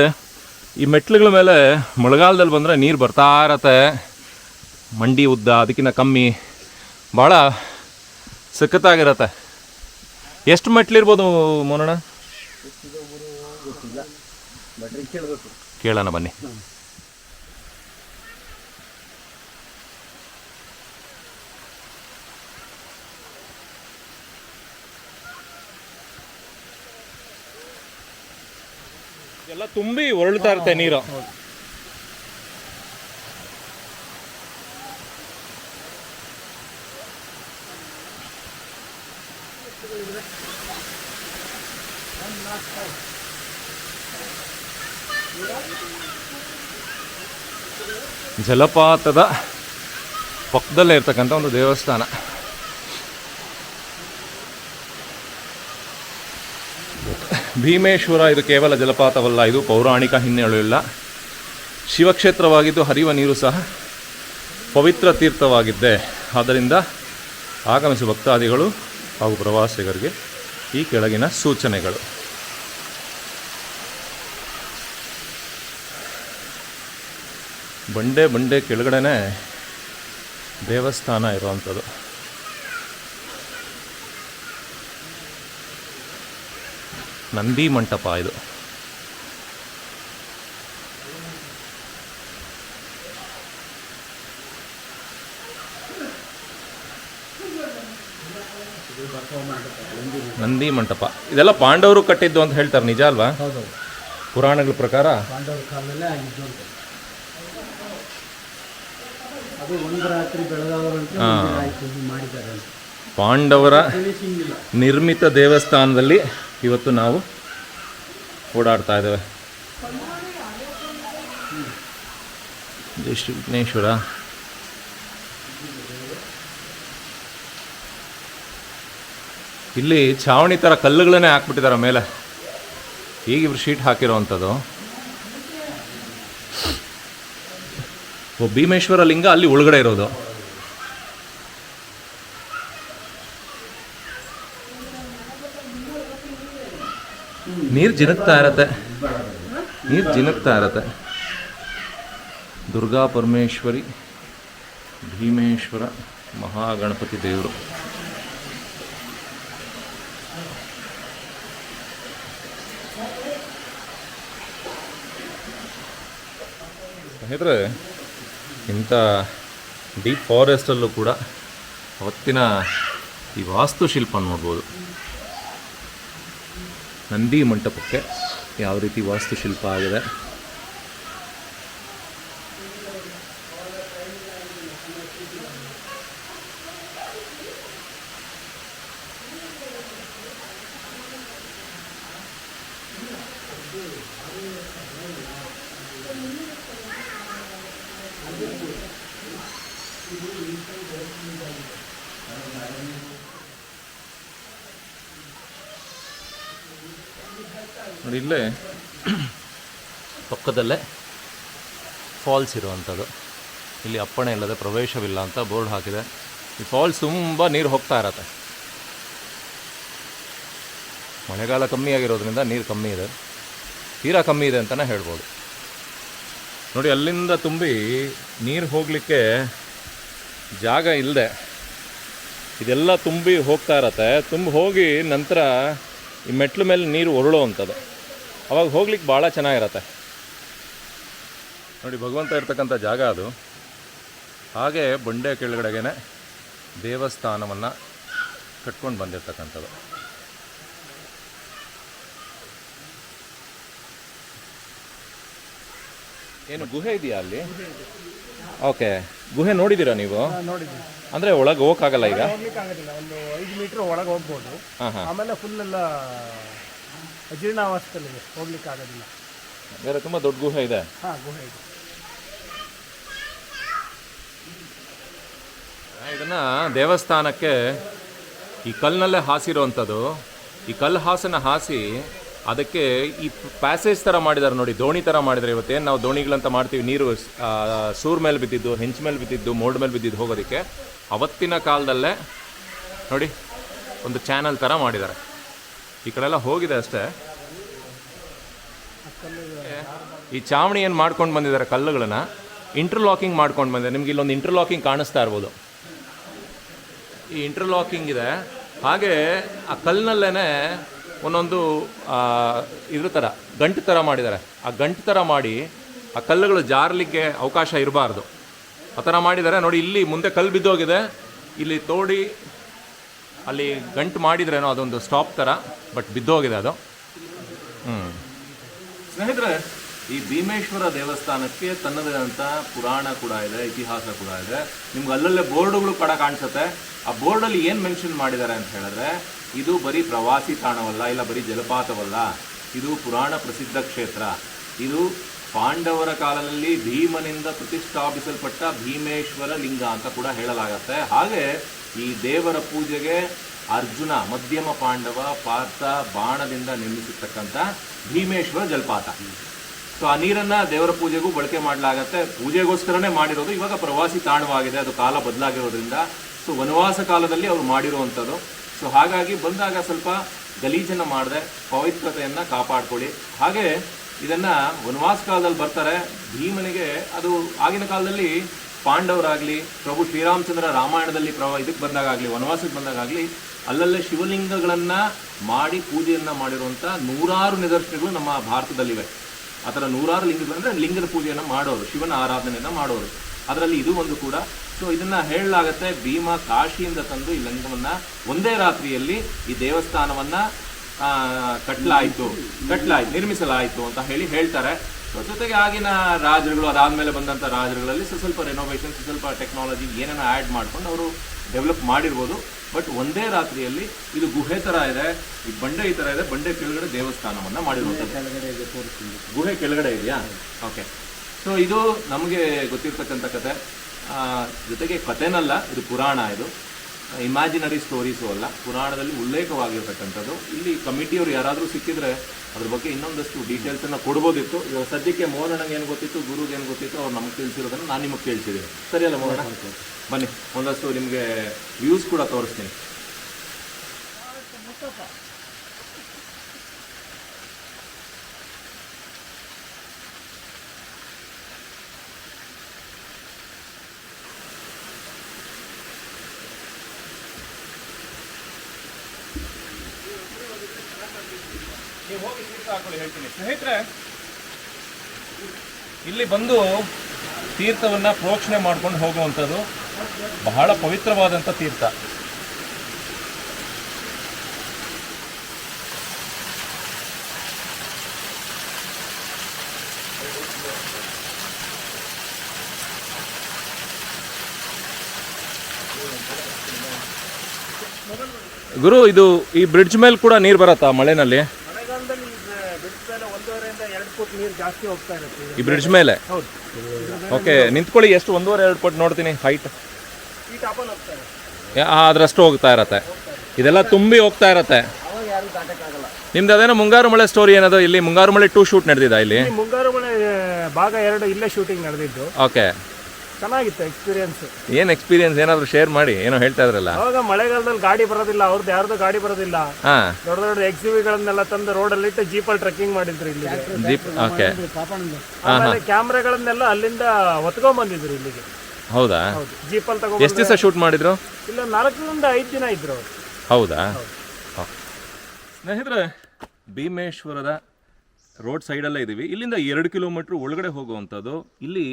ಈ ಮೆಟ್ಲುಗಳ ಮೇಲೆ ಮಳೆಗಾಲದಲ್ಲಿ ಬಂದರೆ ನೀರು ಬರ್ತಾ ಇರತ್ತೆ. ಮಂಡಿ ಉದ್ದ ಅದಕ್ಕಿಂತ ಕಮ್ಮಿ ಭಾಳ ಸಖತ್ತಾಗಿರತ್ತೆ. ಎಷ್ಟು ಮೆಟ್ಲಿರ್ಬೋದು ಮೋನಣ್ಣ? ಕೇಳೋಣ ಬನ್ನಿ. ಎಲ್ಲ ತುಂಬಿ ಹೊರಳ್ತಾ ಇರುತ್ತೆ ನೀರು. ಜಲಪಾತದ ಪಕ್ಕದಲ್ಲೇ ಇರ್ತಕ್ಕಂಥ ಒಂದು ದೇವಸ್ಥಾನ. ಭೀಮೇಶ್ವರ, ಇದು ಕೇವಲ ಜಲಪಾತವಲ್ಲ, ಇದು ಪೌರಾಣಿಕ ಹಿನ್ನೆಲೆಯುಳ್ಳ ಶಿವಕ್ಷೇತ್ರವಾಗಿದ್ದು ಹರಿಯುವ ನೀರು ಸಹ ಪವಿತ್ರ ತೀರ್ಥವಾಗಿದ್ದೆ. ಆದ್ದರಿಂದ ಆಗಮಿಸುವ ಭಕ್ತಾದಿಗಳು ಹಾಗೂ ಪ್ರವಾಸಿಗರಿಗೆ ಈ ಕೆಳಗಿನ ಸೂಚನೆಗಳು. ಬಂಡೆ ಬಂಡೆ ಕೆಳಗಡೆನೆ ದೇವಸ್ಥಾನ ಇರುವಂಥದ್ದು. ನಂದಿ ಮಂಟಪ ಇದು. ನಂದಿ ಮಂಟಪ. ಇದೆಲ್ಲ ಪಾಂಡವರು ಕಟ್ಟಿದ್ದು ಅಂತ ಹೇಳ್ತಾರೆ ನಿಜ ಅಲ್ವಾ? ಪುರಾಣಗಳ ಪ್ರಕಾರ? ಪಾಂಡವರ ನಿರ್ಮಿತ ದೇವಸ್ಥಾನದಲ್ಲಿ ಇವತ್ತು ನಾವು ಓಡಾಡ್ತಾ ಇದ್ದೇವೆ. ಜೈ ಶ್ರೀ ವಿಘ್ನೇಶ್ವರ ಇಲ್ಲಿ ಛಾವಣಿ ಥರ ಕಲ್ಲುಗಳನ್ನೇ ಹಾಕ್ಬಿಟ್ಟಿದ್ದಾರೆ ಮೇಲೆ. ಈಗ ಇವ್ರು ಶೀಟ್ ಹಾಕಿರೋವಂಥದ್ದು ಭೀಮೇಶ್ವರ ಲಿಂಗ ಅಲ್ಲಿ ಒಳಗಡೆ ಇರೋದು. ನೀರು ಜಿನಕ್ತಾ ಇರತ್ತೆ. ನೀರು ಜಿನಕ್ತಾ ಇರತ್ತೆ. ದುರ್ಗಾ ಪರಮೇಶ್ವರಿ, ಭೀಮೇಶ್ವರ, ಮಹಾಗಣಪತಿ ದೇವರು. ಸ್ನೇಹಿತರೆ, ಇಂಥ ಡೀಪ್ ಫಾರೆಸ್ಟಲ್ಲೂ ಕೂಡ ಅವತ್ತಿನ ಈ ವಾಸ್ತುಶಿಲ್ಪ ನೋಡ್ಬೋದು. ನಂದಿ ಮಂಟಪಕ್ಕೆ ಯಾವ ರೀತಿ ವಾಸ್ತುಶಿಲ್ಪ ಆಗಿದೆ? ನೋಡಿ ಇಲ್ಲೇ. ಪಕ್ಕದಲ್ಲೇ ಫಾಲ್ಸ್ ಇರುವಂಥದ್ದು. ಇಲ್ಲಿ ಅಪ್ಪಣೆ ಇಲ್ಲದೆ ಪ್ರವೇಶವಿಲ್ಲ ಅಂತ ಬೋರ್ಡ್ ಹಾಕಿದೆ. ಈ ಫಾಲ್ಸ್ ತುಂಬ ನೀರು ಹೋಗ್ತಾ ಇರತ್ತೆ. ಮಳೆಗಾಲ ಕಮ್ಮಿ ಆಗಿರೋದ್ರಿಂದ ನೀರು ಕಮ್ಮಿ ಇದೆ. ತೀರಾ ಕಮ್ಮಿ ಇದೆ ಅಂತಲೇ ಹೇಳ್ಬೋದು. ನೋಡಿ, ಅಲ್ಲಿಂದ ತುಂಬಿ ನೀರು ಹೋಗಲಿಕ್ಕೆ ಜಾಗ ಇಲ್ಲದೆ ಇದೆಲ್ಲ ತುಂಬಿ ಹೋಗ್ತಾ ಇರತ್ತೆ. ತುಂಬಿ ಹೋಗಿ ನಂತರ ಈ ಮೆಟ್ಲು ಮೇಲೆ ನೀರು ಹೊರಳೋ ಅಂಥದ್ದು. ಅವಾಗ ಹೋಗ್ಲಿಕ್ಕೆ ಭಾಳ ಚೆನ್ನಾಗಿರತ್ತೆ. ನೋಡಿ, ಭಗವಂತ ಇರ್ತಕ್ಕಂಥ ಜಾಗ ಅದು. ಹಾಗೆ ಬಂಡೆ ಕೆಳಗಡೆಗೇನೆ ದೇವಸ್ಥಾನವನ್ನು ಕಟ್ಕೊಂಡು ಬಂದಿರ್ತಕ್ಕಂಥದ್ದು. ಏನು ಗುಹೆ ಇದೆಯಾ ಅಲ್ಲಿ? ಓಕೆ ಗುಹೆ ನೋಡಿದ್ದೀರಾ ನೀವು? ನೋಡಿದ್ವಿ ಅಂದರೆ ಒಳಗೆ ಹೋಗಕ್ಕಾಗಲ್ಲ ಈಗ? ಹೋಗ್ಲಿಕ್ಕೆ ಆಗೋದಿಲ್ಲ ಒಂದು ಐದು ಮೀಟರ್ ಒಳಗೆ ಹೋಗ್ಬೋದು. ಹಾಂ ಹಾಂ. ಆಮೇಲೆ ಫುಲ್ ಎಲ್ಲ ಜೀರ್ಣಾವಸ್ಥೆಯಲ್ಲಿದೆ ಹೋಗ್ಲಿಕ್ಕೆ ಆಗೋದಿಲ್ಲ ಬೇರೆ ತುಂಬ ದೊಡ್ಡ ಗುಹೆ ಇದೆ. ಹಾಂ ಗುಹೆ ಇದೆ. ಇದನ್ನ ದೇವಸ್ಥಾನಕ್ಕೆ ಈ ಕಲ್ಲಿನಲ್ಲೇ ಹಾಸಿರುವಂಥದ್ದು. ಈ ಕಲ್ಲು ಹಾಸನ ಹಾಸಿ ಅದಕ್ಕೆ ಈ ಪ್ಯಾಸೇಜ್ ಥರ ಮಾಡಿದ್ದಾರೆ ನೋಡಿ, ದೋಣಿ ಥರ ಮಾಡಿದರೆ ಇವತ್ತೇನು ನಾವು ದೋಣಿಗಳಂತ ಮಾಡ್ತೀವಿ? ನೀರು ಸೂರ್ ಮೇಲೆ ಬಿದ್ದಿದ್ದು, ಹೆಂಚ್ ಮೇಲೆ ಬಿದ್ದಿದ್ದು, ಮೋಡ್ ಮೇಲೆ ಬಿದ್ದಿದ್ದು ಹೋಗೋದಕ್ಕೆ ಅವತ್ತಿನ ಕಾಲದಲ್ಲೇ ನೋಡಿ, ಒಂದು ಚಾನಲ್ ಥರ ಮಾಡಿದ್ದಾರೆ ಈ ಕಡೆ ಎಲ್ಲ ಹೋಗಿದೆ ಅಷ್ಟೇ. ಈ ಚಾವಣಿ ಏನು ಮಾಡ್ಕೊಂಡು ಬಂದಿದ್ದಾರೆ ಕಲ್ಲುಗಳನ್ನ? ಇಂಟರ್ಲಾಕಿಂಗ್ ಮಾಡ್ಕೊಂಡು ಬಂದಿದೆ ನಿಮ್ಗೆ ಇಲ್ಲೊಂದು ಇಂಟರ್ಲಾಕಿಂಗ್ ಕಾಣಿಸ್ತಾ ಇರ್ಬೋದು. ಈ ಇಂಟರ್ಲಾಕಿಂಗ್ ಇದೆ. ಹಾಗೆ ಆ ಕಲ್ಲಿನಲ್ಲೇ ಒಂದೊಂದು ಇದ್ರ ಥರ ಗಂಟು ಥರ ಮಾಡಿದ್ದಾರೆ. ಆ ಗಂಟು ಥರ ಮಾಡಿ, ಆ ಕಲ್ಲುಗಳು ಜಾರಲಿಕ್ಕೆ ಅವಕಾಶ ಇರಬಾರ್ದು. ಆ ಥರ ಮಾಡಿದ್ದಾರೆ. ನೋಡಿ, ಇಲ್ಲಿ ಮುಂದೆ ಕಲ್ಲು ಬಿದ್ದೋಗಿದೆ. ಇಲ್ಲಿ ತೋಡಿ, ಅಲ್ಲಿ ಗಂಟು ಮಾಡಿದ್ರೇನೋ ಅದೊಂದು ಸ್ಟಾಪ್ ಥರ ಬಟ್ ಬಿದ್ದೋಗಿದೆ ಅದು. ಹ್ಞೂ ಸ್ನೇಹಿತರೆ, ಈ ಭೀಮೇಶ್ವರ ದೇವಸ್ಥಾನಕ್ಕೆ ತನ್ನದೇ ಆದಂಥ ಪುರಾಣ ಕೂಡ ಇದೆ, ಇತಿಹಾಸ ಕೂಡ ಇದೆ. ನಿಮ್ಗೆ ಅಲ್ಲಲ್ಲೇ ಬೋರ್ಡುಗಳು ಕೂಡ ಕಾಣಿಸುತ್ತೆ. ಆ ಬೋರ್ಡಲ್ಲಿ ಏನು ಮೆನ್ಷನ್ ಮಾಡಿದ್ದಾರೆ ಅಂತ ಹೇಳಿದ್ರೆ ಇದು ಬರೀ ಪ್ರವಾಸಿ ತಾಣವಲ್ಲ, ಇಲ್ಲ ಬರೀ ಜಲಪಾತವಲ್ಲ. ಇದು ಪುರಾಣ ಪ್ರಸಿದ್ಧ ಕ್ಷೇತ್ರ. ಇದು ಪಾಂಡವರ ಕಾಲದಲ್ಲಿ ಭೀಮನಿಂದ ಪ್ರತಿಷ್ಠಾಪಿಸಲ್ಪಟ್ಟ ಭೀಮೇಶ್ವರ ಲಿಂಗ ಅಂತ ಕೂಡ ಹೇಳಲಾಗತ್ತೆ. ಹಾಗೆ ಈ ದೇವರ ಪೂಜೆಗೆ ಅರ್ಜುನ, ಮಧ್ಯಮ ಪಾಂಡವ, ಪಾರ್ಥ ಬಾಣದಿಂದ ನಿರ್ಮಿಸಿರ್ತಕ್ಕಂಥ ಭೀಮೇಶ್ವರ ಜಲಪಾತ. ಸೊ, ಆ ನೀರನ್ನ ದೇವರ ಪೂಜೆಗೂ ಬಳಕೆ ಮಾಡಲಾಗತ್ತೆ. ಪೂಜೆಗೋಸ್ಕರನೇ ಮಾಡಿರೋದು ಇವಾಗ ಪ್ರವಾಸಿ ತಾಣವಾಗಿದೆ. ಅದು ಕಾಲ ಬದಲಾಗಿರೋದ್ರಿಂದ. ಸೊ, ವನವಾಸ ಕಾಲದಲ್ಲಿ ಅವರು ಮಾಡಿರುವಂಥದ್ದು. ಸೊ ಹಾಗಾಗಿ ಬಂದಾಗ ಸ್ವಲ್ಪ ಗಲೀಜನ್ನು ಮಾಡಿದೆ, ಪವಿತ್ರತೆಯನ್ನು ಕಾಪಾಡ್ಕೊಳ್ಳಿ. ಹಾಗೆ ಇದನ್ನು ವನವಾಸ ಕಾಲದಲ್ಲಿ ಬರ್ತಾರೆ. ಭೀಮನಿಗೆ ಅದು ಆಗಿನ ಕಾಲದಲ್ಲಿ ಪಾಂಡವರಾಗಲಿ, ಪ್ರಭು ಶ್ರೀರಾಮಚಂದ್ರ ರಾಮಾಯಣದಲ್ಲಿ ಪ್ರವ, ಇದಕ್ಕೆ ಬಂದಾಗಲಿ ವನವಾಸಕ್ಕೆ ಬಂದಾಗಲಿ ಅಲ್ಲಲ್ಲೇ ಶಿವಲಿಂಗಗಳನ್ನು ಮಾಡಿ ಪೂಜೆಯನ್ನು ಮಾಡಿರುವಂಥ ನೂರಾರು ನಿದರ್ಶನಗಳು ನಮ್ಮ ಭಾರತದಲ್ಲಿವೆ. ಆ ಥರ ನೂರಾರು ಲಿಂಗಗಳು ಅಂದ್ರೆ ಲಿಂಗದ ಪೂಜೆಯನ್ನು ಮಾಡೋರು, ಶಿವನ ಆರಾಧನೆಯನ್ನು ಮಾಡೋರು. ಅದರಲ್ಲಿ ಇದು ಒಂದು ಕೂಡ. ಸೊ ಇದನ್ನ ಹೇಳಲಾಗತ್ತೆ ಭೀಮ ಕಾಶಿಯಿಂದ ತಂದು ಈ ಲಿಂಗವನ್ನ ಒಂದೇ ರಾತ್ರಿಯಲ್ಲಿ ಈ ದೇವಸ್ಥಾನವನ್ನ ಆ, ಕಟ್ಲಾಯ್ತು ಕಟ್ಲಾಯ್ತು ನಿರ್ಮಿಸಲಾಯಿತು ಅಂತ ಹೇಳಿ ಹೇಳ್ತಾರೆ. ಸೊ ಜೊತೆಗೆ ಆಗಿನ ರಾಜರುಗಳು ಅದಾದ್ಮೇಲೆ ಬಂದಂತ ರಾಜರುಗಳಲ್ಲಿ ಸ್ವಲ್ಪ ರೆನೋವೇಷನ್ ಸ್ವಲ್ಪ ಟೆಕ್ನಾಲಜಿ ಏನೇನ ಆ್ಯಡ್ ಮಾಡ್ಕೊಂಡು ಅವರು ಡೆವಲಪ್ ಮಾಡಿರ್ಬೋದು. ಬಟ್ ಒಂದೇ ರಾತ್ರಿಯಲ್ಲಿ ಇದು ಗುಹೆ ತರ ಇದೆ ಈ ಬಂಡೆ ಈ ತರ ಇದೆ ಬಂಡೆ ಕೆಳಗಡೆ ದೇವಸ್ಥಾನವನ್ನ ಮಾಡಿರುವಂಥದ್ದು. ಗುಹೆ ಕೆಳಗಡೆ ಇದೆಯಾ? ಓಕೆ ಸೊ ಇದು ನಮಗೆ ಗೊತ್ತಿರ್ತಕ್ಕಂಥ ಕತೆ. ಜೊತೆಗೆ ಕಥೆನಲ್ಲ, ಇದು ಪುರಾಣ ಇದು. ಇಮ್ಯಾಜಿನರಿ ಸ್ಟೋರೀಸು ಅಲ್ಲ. ಪುರಾಣದಲ್ಲಿ ಉಲ್ಲೇಖವಾಗಿರ್ತಕ್ಕಂಥದ್ದು. ಇಲ್ಲಿ ಕಮಿಟಿಯವರು ಯಾರಾದರೂ ಸಿಕ್ಕಿದ್ರೆ ಅದ್ರ ಬಗ್ಗೆ ಇನ್ನೊಂದಷ್ಟು ಡೀಟೇಲ್ಸನ್ನು ಕೊಡ್ಬೋದಿತ್ತು. ಇವಾಗ ಸದ್ಯಕ್ಕೆ ಮೋಹನಣ್ಣಂಗೆ ಏನು ಗೊತ್ತಿತ್ತು, ಗುರುಗೆ ಏನು ಗೊತ್ತಿತ್ತು, ಅವ್ರು ನಮ್ಗೆ ತಿಳಿಸಿರೋದನ್ನು ನಾನು ನಿಮಗೆ ಕೇಳಿಸಿದ್ದೀನಿ ಸರಿಯಲ್ಲ ಮೋಹನ ಬನ್ನಿ, ಒಂದಷ್ಟು ನಿಮಗೆ ವ್ಯೂಸ್ ಕೂಡ ತೋರಿಸ್ತೀನಿ ನೀವು ಹೋಗಿ ತೀರ್ಥ ಹಾಕೊಳ್ಳಿ ಹೇಳ್ತೀನಿ ಸ್ನೇಹಿತರೆ, ಇಲ್ಲಿ ಬಂದು ತೀರ್ಥವನ್ನು ಪ್ರೋಕ್ಷಣೆ ಮಾಡ್ಕೊಂಡು ಹೋಗುವಂಥದ್ದು ಬಹಳ ಪವಿತ್ರವಾದಂಥ ತೀರ್ಥ. ಗುರು, ಇದು ಈ ಬ್ರಿಡ್ಜ್ ಮೇಲೆ ಕೂಡ ನೀರು ಬರತ್ತಾ ಮಳೆನಲ್ಲಿ ಮಳೆಗಾಲದಲ್ಲಿ ಬಿಡಿದ ಮೇಲೆ ಒಂದೂವರೆಯಿಂದ ಎರಡು ಫುಟ್ ನೀರು ಜಾಸ್ತಿ ಹೋಗ್ತಾ ಇರುತ್ತೆ ಈ ಬ್ರಿಡ್ಜ್ ಮೇಲೆ? ಹೌದು. ಓಕೆ ನಿಂತ್ಕೊಳ್ಳಿ ಎಷ್ಟು ಒಂದೂವರೆ ಎರಡು ಪಟ್ಟು ನೋಡ್ತೀನಿ ಹೈಟ್ ಈ ಟಾಪಲ್ಲಿ ಹೋಗ್ತಾ ಇದೆ ಅದರಷ್ಟು ಹೋಗ್ತಾ ಇರತ್ತೆ. ಇದೆಲ್ಲ ತುಂಬಿ ಹೋಗ್ತಾ ಇರತ್ತೆ. ಅವಾಗ ಯಾರು ದಾಟಕ್ಕಾಗಲ್ಲ ನಿಮ್ದು ಅದೇನೋ ಮುಂಗಾರು ಮಳೆ ಸ್ಟೋರಿ ಏನದು? ಇಲ್ಲಿ ಮುಂಗಾರು ಮಳೆ ಟೂ ಶೂಟ್ ನಡೆದಿದೆ ಇಲ್ಲಿ? ಮುಂಗಾರು ಮಳೆ ಭಾಗ ಎರಡು ಇಲ್ಲೇ ಶೂಟಿಂಗ್ ನಡೆದಿದ್ದು. ಓಕೆ ಚೆನ್ನಾಗಿತ್ತು ಎಕ್ಸ್ಪೀರಿಯನ್ಸ್ ಏನ್ ಎಕ್ಸ್ಪೀರಿಯನ್ಸ್ ಏನಾದರೂ ಶೇರ್ ಮಾಡಿ? ಏನೋ ಹೇಳ್ತಾ ಇದ್ರಲ್ಲ. ಅವಾಗ ಮಳೆಗಾಲದಲ್ಲಿ ಗಾಡಿ ಬರೋದಿಲ್ಲ ಅವ್ರದ್ದು ಯಾರ್ದು ಗಾಡಿ ಬರೋದಿಲ್ಲ. ಹಾಂ. ದೊಡ್ಡ ದೊಡ್ಡ ಎಕ್ಸಿಬಿಗಳನ್ನೆಲ್ಲ ತಂದು ರೋಡಲ್ಲಿ ಇಟ್ಟು ಜೀಪಲ್ಲಿ ಟ್ರೆಕ್ಕಿಂಗ್ ಮಾಡಿದ್ರು ಇಲ್ಲಿ ಜೀಪ್ ಓಕೆ ಆಮೇಲೆ ಕ್ಯಾಮ್ರಾಗಳನ್ನೆಲ್ಲ ಅಲ್ಲಿಂದ ಹೊತ್ಕೊಂಡ್ ಬಂದಿದ್ರು ಇಲ್ಲಿಗೆ. ಹೌದಾ? ಹೌದು. ಜೀಪಲ್ಲಿ ಎಷ್ಟು ತಗೊಂಡು ದಿವಸ ಶೂಟ್ ಮಾಡಿದ್ರು? ಇಲ್ಲ ನಾಲ್ಕರಿಂದ ಐದು ದಿನ ಇದ್ರು ಅವ್ರು. ಹೌದಾ? ಸ್ನೇಹಿತರೆ ಭೀಮೇಶ್ವರದ ರೋಡ್ ಸೈಡಲ್ಲೇ ಇದ್ದೀವಿ ಇಲ್ಲಿಂದ ಎರಡು ಕಿಲೋಮೀಟ್ರ್ ಒಳಗಡೆ ಹೋಗುವಂಥದ್ದು. ಇಲ್ಲಿ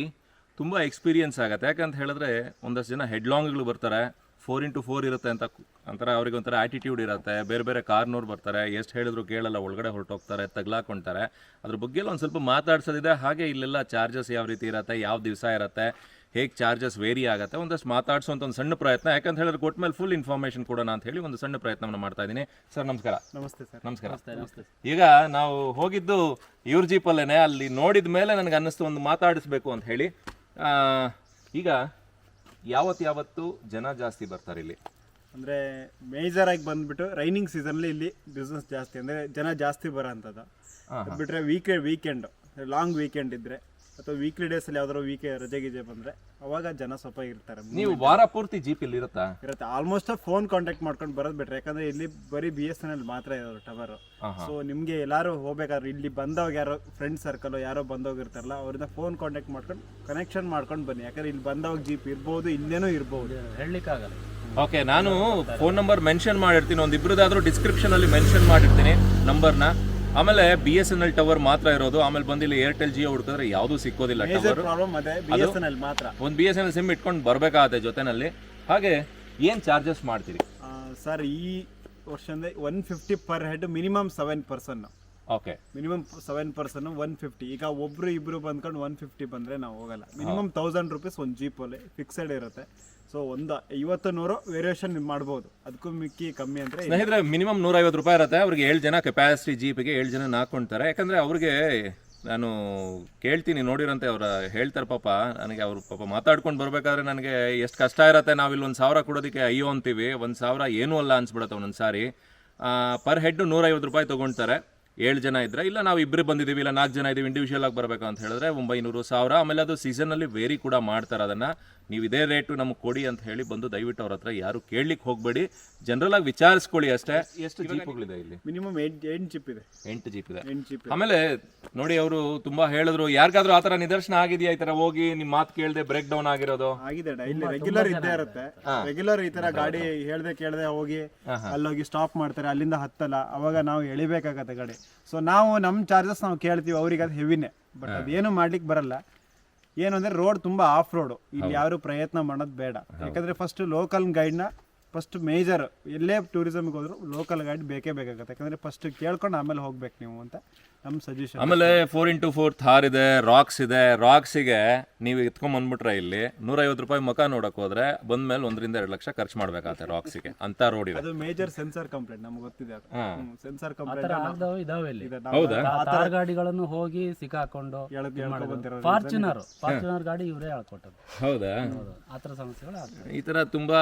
ತುಂಬ ಎಕ್ಸ್ಪೀರಿಯನ್ಸ್ ಆಗುತ್ತೆ. ಯಾಕಂತ ಹೇಳಿದ್ರೆ ಒಂದಷ್ಟು ಜನ ಹೆಡ್ಲಾಂಗ್ಗಳು ಬರ್ತಾರೆ. ಫೋರ್ ಇಂಟು ಫೋರ್ ಇರುತ್ತೆ ಅಂತ ಒಂಥರ ಅವ್ರಿಗೆ ಒಂಥರ ಆ್ಯಟಿಟ್ಯೂಡ್ ಇರುತ್ತೆ. ಬೇರೆ ಬೇರೆ ಕಾರ್ನವ್ರು ಬರ್ತಾರೆ. ಎಷ್ಟು ಹೇಳಿದ್ರು ಕೇಳಲ್ಲ ಒಳಗಡೆ ಹೊರಟೋಗ್ತಾರೆ ತಗ್ಲಾಕೊಂತಾರೆ. ಅದ್ರ ಬಗ್ಗೆ ಎಲ್ಲ ಒಂದು ಸ್ವಲ್ಪ ಮಾತಾಡ್ಸೋದಿದೆ. ಹಾಗೆ ಇಲ್ಲೆಲ್ಲ ಚಾರ್ಜಸ್ ಯಾವ ರೀತಿ ಇರುತ್ತೆ ಯಾವ ದಿವಸ ಇರುತ್ತೆ ಹೇಗೆ ಚಾರ್ಜಸ್ ವೇರಿ ಆಗುತ್ತೆ ಒಂದಷ್ಟು ಮಾತಾಡ್ಸೋಂಥ ಒಂದು ಸಣ್ಣ ಪ್ರಯತ್ನ. ಯಾಕಂತ ಹೇಳಿದ್ರೆ ಕೊಟ್ಟ ಮೇಲೆ ಫುಲ್ ಇನ್ಫಾರ್ಮೇಷನ್ ಕೊಡೋಣ ಅಂತ ಹೇಳಿ ಒಂದು ಸಣ್ಣ ಪ್ರಯತ್ನವನ್ನು ಮಾಡ್ತಾ ಇದ್ದೀನಿ. ಸರ್ ನಮಸ್ಕಾರ. ನಮಸ್ತೆ ಸರ್. ನಮಸ್ಕಾರ. ಈಗ ನಾವು ಹೋಗಿದ್ದು ಇವ್ರ ಜೀಪಲ್ಲೇನೆ ಅಲ್ಲಿ ನೋಡಿದ ಮೇಲೆ ನನಗೆ ಅನ್ನಿಸ್ತು ಒಂದು ಮಾತಾಡಿಸ್ಬೇಕು ಅಂತ ಹೇಳಿ. ಈಗ ಯಾವತ್ತು ಯಾವತ್ತು ಜನ ಜಾಸ್ತಿ ಬರ್ತಾರೆ ಇಲ್ಲಿ? ಅಂದ್ರೆ ಮೇಜರ್ ಆಗಿ ಬಂದ್ಬಿಟ್ಟು ರೈನಿಂಗ್ ಸೀಸನ್ ಇಲ್ಲಿ ಬಿಸ್ನೆಸ್ ಜಾಸ್ತಿ ಅಂದ್ರೆ ಜನ ಜಾಸ್ತಿ ಬರೋ ಅಂಥದ್ದು ಬಿಟ್ರೆ ವೀಕೆ ವೀಕೆಂಡ್ ಲಾಂಗ್ ವೀಕೆಂಡ್ ಇದ್ರೆ. ಅಥವಾ ವೀಕ್ಲಿ ಡೇಸ್ ಅಲ್ಲಿ ಯಾವ್ದಾದ್ರು ವೀಕ್ ರಜೆ ಗಿಜೆ ಬಂದ್ರೆ ಅವಾಗ ಜನ ಸ್ವಲ್ಪ ಇರ್ತಾರೆ. ನೀವು ವಾರ ಪೂರ್ತಿ ಜೀಪ್ ಇಲ್ಲಿ ಇರುತ್ತಾ? ಇರುತ್ತೆ. ಆಲ್ಮೋಸ್ಟ್ ಫೋನ್ ಕಾಂಟ್ಯಾಕ್ಟ್ ಮಾಡ್ಕೊಂಡು ಬರೋದು ಬಿಟ್ರೆ ಯಾಕಂದ್ರೆ ಇಲ್ಲಿ ಬರೀ ಬಿ ಎಸ್ ಎನ್ ಎಲ್ ಮಾತ್ರ ಇರೋದು ಟವರ್ ಸೊ ನಿಮ್ಗೆ ಎಲ್ಲಾರು ಹೋಗ್ಬೇಕಾದ್ರೆ ಇಲ್ಲಿ ಬಂದವಾಗ ಯಾರೋ ಫ್ರೆಂಡ್ ಸರ್ಕಲ್ ಯಾರೋ ಬಂದೋಗಿರ್ತಾರಲ್ಲ ಅವ್ರಿಂದ ಫೋನ್ ಕಾಂಟ್ಯಾಕ್ಟ್ ಮಾಡ್ಕೊಂಡು ಕನೆಕ್ಷನ್ ಮಾಡ್ಕೊಂಡು ಬನ್ನಿ. ಯಾಕಂದ್ರೆ ಇಲ್ಲಿ ಬಂದವಾಗ ಜೀಪ್ ಇರ್ಬೋದು ಇಲ್ಲೇನೂ ಇರ್ಬೋದು. ಹೇಳಲಿಕ್ಕಾಗಲ್ಲ ಓಕೆ ನಾನು ಫೋನ್ ನಂಬರ್ ಮೆನ್ಷನ್ ಮಾಡಿರ್ತೀನಿ. ಒಂದಿಬ್ರದಾದ್ರೂ ಡಿಸ್ಕ್ರಿಪ್ಷನ್ ಅಲ್ಲಿ ಮೆನ್ಷನ್ ಮಾಡಿರ್ತೀನಿ ನಂಬರ್ನ ಆಮೇಲೆ B S N L tower ಮಾತ್ರ ಇರೋದು ಆಮೇಲೆ ಬಂದಿಲ್ಲ ಇಲ್ಲಿ ಏರ್ಟೆಲ್ ಜಿಯೋ ಹುಡುಕಿದ್ರೆ ಯಾವುದೂ ಸಿಕ್ಕೋದಿಲ್ಲ ಟವರ್ ಮಾತ್ರ. ಒಂದು B S N L SIM ಇಟ್ಕೊಂಡು ಬರಬೇಕಾಗತ್ತೆ ಜೊತೆನಲ್ಲಿ. ಹಾಗೆ ಏನು ಚಾರ್ಜಸ್ ಮಾಡ್ತೀರಿ? ಸರ್ ಈ ವರ್ಷದ one fifty per head minimum seven person okay minimum seven person one fifty ಈಗ ಒಬ್ರು ಇಬ್ರು ಬಂದ್ಕೊಂಡು ಒನ್ ಫಿಫ್ಟಿ ಬಂದ್ರೆ ನಾವು ಹೋಗಲ್ಲ. ಮಿನಿಮಮ್ ತೌಸಂಡ್ ರುಪೀಸ್ ಒಂದು ಜೀಪಲ್ಲಿ ಫಿಕ್ಸೆಡ್ ಇರುತ್ತೆ. ಸೊ ಒಂದು ಐವತ್ತು ನೂರು ವೇರಿಯೇಷನ್ ಮಾಡ್ಬೋದು. ಅದಕ್ಕೂ ಮಿಕ್ಕಿ ಕಮ್ಮಿ ಅಂದ್ರೆ. ಸ್ನೇಹಿತರೆ ಮಿನಿಮಮ್ ನೂರೈವತ್ತು ರೂಪಾಯಿ ಇರುತ್ತೆ. ಅವ್ರಿಗೆ ಏಳು ಜನ ಕೆಪಾಸಿಟಿ ಜೀಪಿಗೆ ಏಳು ಜನ ಹಾಕ್ಕೊಂತಾರೆ ಯಾಕಂದ್ರೆ ಅವ್ರಿಗೆ ನಾನು ಕೇಳ್ತೀನಿ ನೋಡಿರಂತೆ ಅವ್ರ ಹೇಳ್ತಾರೆ ಪಾಪ. ನನಗೆ ಅವ್ರು ಪಾಪ ಮಾತಾಡ್ಕೊಂಡು ಬರ್ಬೇಕಾದ್ರೆ ನನಗೆ ಎಷ್ಟು ಕಷ್ಟ ಇರುತ್ತೆ. ನಾವು ಇಲ್ಲಿ ಒಂದು ಸಾವಿರ ಕೊಡೋದಕ್ಕೆ ಅಯ್ಯೋ ಅಂತೀವಿ. ಒಂದು ಸಾವಿರ ಏನೂ ಅಲ್ಲ ಅನ್ಸ್ಬಿಡತ್ತೆ ಒಂದೊಂದು ಸಾರಿ ಪರ್ ಹೆಡ್ ನೂರೈವತ್ತು ರೂಪಾಯಿ ತೊಗೊಳ್ತಾರೆ ಏಳು ಜನ ಇದ್ರೆ ಇಲ್ಲ ನಾವು ಇಬ್ಬರು ಬಂದಿದ್ದೀವಿ ಇಲ್ಲ ನಾಲ್ಕು ಜನ ಇದ್ದೀವಿ ಇಂಡಿವಿಜುವಲ್ ಆಗಿ ಬರಬೇಕು ಅಂತ ಹೇಳಿದ್ರೆ ಒಂಬೈನೂರು ಸಾವಿರ. ಆಮೇಲೆ ಅದು ಸೀಸನಲ್ಲಿ ವೇರಿ ಕೂಡ ಮಾಡ್ತಾರೆ ಅದನ್ನು. ನೀವು ಇದೇ ರೇಟು ನಮಗೆ ಕೊಡಿ ಅಂತ ಹೇಳಿ ಬಂದು ದಯವಿಟ್ಟು ಅವ್ರ ಹತ್ರ ಯಾರು ಕೇಳಲಿಕ್ಕೆ ಹೋಗಬೇಡಿ. ಜನರಲ್ ಆಗಿ ವಿಚಾರಿಸ್ಕೊಳ್ಳಿ ಅಷ್ಟೇ. ಎಷ್ಟು ಜೀಪ್ಗಳಿದೆ ಇಲ್ಲಿ? ಮಿನಿಮಮ್ ಎಂಟು ಜೀಪ್ ಇದೆ. ಎಂಟು ಜೀಪ್ ಇದೆ. ಆಮೇಲೆ ನೋಡಿ ಅವರು ತುಂಬಾ ಹೇಳಿದ್ರು ಯಾರಿಗಾದ್ರೂ ಆತರ ನಿದರ್ಶನ ಆಗಿದೆಯಾ ಈ ತರ ಹೋಗಿ ನಿಮ್ ಮಾತು ಕೇಳದೆ ಬ್ರೇಕ್ ಡೌನ್ ಆಗಿರೋದು? ಆಗಿದೆ ಇಲ್ಲಿ ರೆಗ್ಯುಲರ್ ಇದ್ದೇ ಇರುತ್ತೆ. ರೆಗ್ಯುಲರ್ ಈ ತರ ಗಾಡಿ ಹೇಳ್ದೆ ಕೇಳ್ದೆ ಹೋಗಿ ಅಲ್ಲೋಗಿ ಸ್ಟಾಪ್ ಮಾಡ್ತಾರೆ ಅಲ್ಲಿಂದ ಹತ್ತಲ್ಲ. ಅವಾಗ ನಾವು ಎಳಿಬೇಕಾಗತ್ತೆ ಗಾಡಿ. ಸೊ ನಾವು ನಮ್ಮ ಚಾರ್ಜಸ್ ನಾವು ಕೇಳ್ತೀವಿ ಅವ್ರಿಗೆ ಅದು ಹೆವಿನೇ ಬಟ್ ಅದೇನು ಮಾಡ್ಲಿಕ್ಕೆ ಬರಲ್ಲ. ಏನು ಅಂದರೆ ರೋಡ್ ತುಂಬಾ ಆಫ್ ರೋಡ್ ಇಲ್ಲಿ ಯಾರು ಪ್ರಯತ್ನ ಮಾಡೋದು ಬೇಡ. ಯಾಕಂದ್ರೆ ಫಸ್ಟ್ ಲೋಕಲ್ ಗೈಡ್ನ ಫಸ್ಟ್ ಮೇಜರ್ ಎಲ್ಲೇ ಟೂರಿಸಮ್ಗೆ ಹೋದ್ರು ಲೋಕಲ್ ಗೈಡ್ ಬೇಕೇ ಬೇಕಾಗುತ್ತೆ. ಯಾಕಂದ್ರೆ ಫಸ್ಟ್ ಕೇಳ್ಕೊಂಡು ಆಮೇಲೆ ಹೋಗ್ಬೇಕು ನೀವು ಅಂತ. ನಮ್ಮ ಸಜೆಷನ್ ಆಮೇಲೆ ಫೋರ್ ಇಂಟು ಫೋರ್ ಥಾರ್ ಇದೆ ರಾಕ್ಸ್ ಇದೆ. ರಾಕ್ಸಿಗೆ ನೀವು ಎತ್ಕೊಂಡ್ ಬಂದ್ಬಿಟ್ರೆ ಇಲ್ಲಿ ನೂರೈವತ್ತು ರೂಪಾಯಿ ಮುಖ ನೋಡಕ್ ಹೋದ್ರೆ ಬಂದ್ಮೇಲೆ ಒಂದರಿಂದ ಎರಡು ಲಕ್ಷ ಖರ್ಚು ಮಾಡ್ಬೇಕಾಗತ್ತೆ ರಾಕ್ಸಿಗೆ ಅಂತ ರೋಡ್ ಇದೆ. ಅದು ಮೇಜರ್ ಸೆನ್ಸರ್ ಕಂಪ್ಲೇಂಟ್ ನಮ್ಗೆ ಗೊತ್ತಿದೆ ಅದು. ಸೆನ್ಸರ್ ಕಂಪ್ಲೇಂಟ್ ಆಗ್ದವು ಇದಾವೆ ಇಲ್ಲಿ. ಹೌದಾ? ತಾರ್ ಗಾಡಿಗಳನ್ನು ಹೋಗಿ ಸಿಕ್ಕಾಕೊಂಡು ಎಳ್ದ್- ಫಾರ್ಚುನರ್ ಫಾರ್ಚುನರ್ ಗಾಡಿ ಇವರೇ ಹೇಳ್ಕೊಟ್ಟದ್ದು. ಹೌದಾ? ಆ ಥರ ಸಮಸ್ಯೆಗಳು ಆಗ್ತವೆ. ಈ ತರ ತುಂಬಾ